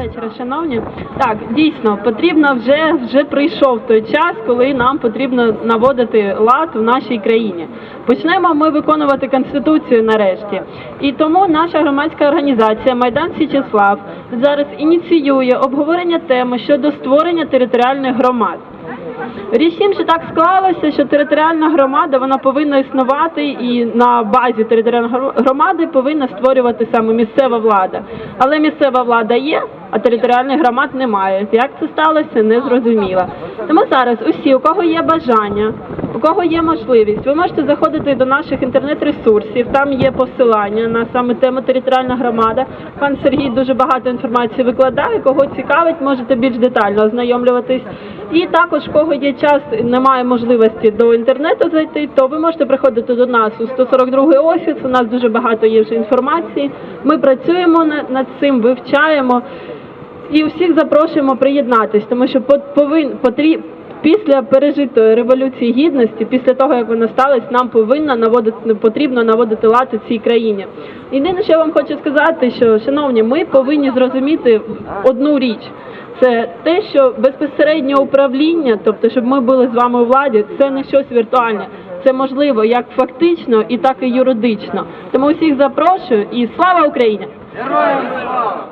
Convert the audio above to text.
вечора, шановні. Так, дійсно, потрібно вже вже прийшов той час, коли нам потрібно наводити лад в нашій країні. Почнемо ми виконувати конституцію нарешті. І тому наша громадська організація Майдан Січеслав зараз ініціює обговорення теми щодо створення територіальних громад. Річ що так склалося, що територіальна громада вона повинна існувати і на базі територіальної громади повинна створювати саме місцева влада. Але місцева влада є, а територіальних громад немає. Як це сталося, не зрозуміло. Тому зараз усі, у кого є бажання, у кого є можливість, ви можете заходити до наших інтернет-ресурсів. Там є посилання на саме тему територіальна громада. Пан Сергій дуже багато інформації викладає. Кого цікавить, можете більш детально ознайомлюватись. І також, кого є час, немає можливості до інтернету зайти, то ви можете приходити до нас у 142 офіс. У нас дуже багато є вже інформації. Ми працюємо над цим, вивчаємо і всіх запрошуємо приєднатись, тому що по- повин потріб. Після пережитої революції гідності, після того як вона сталася, нам повинна наводити потрібно наводити лад у цій країні. Єдине, що я вам хочу сказати, що шановні, ми повинні зрозуміти одну річ. Це те, що безпосереднє управління, тобто, щоб ми були з вами у владі, це не щось віртуальне. Це можливо як фактично, і так і юридично. Тому всіх запрошую і слава Україні! Героям слава!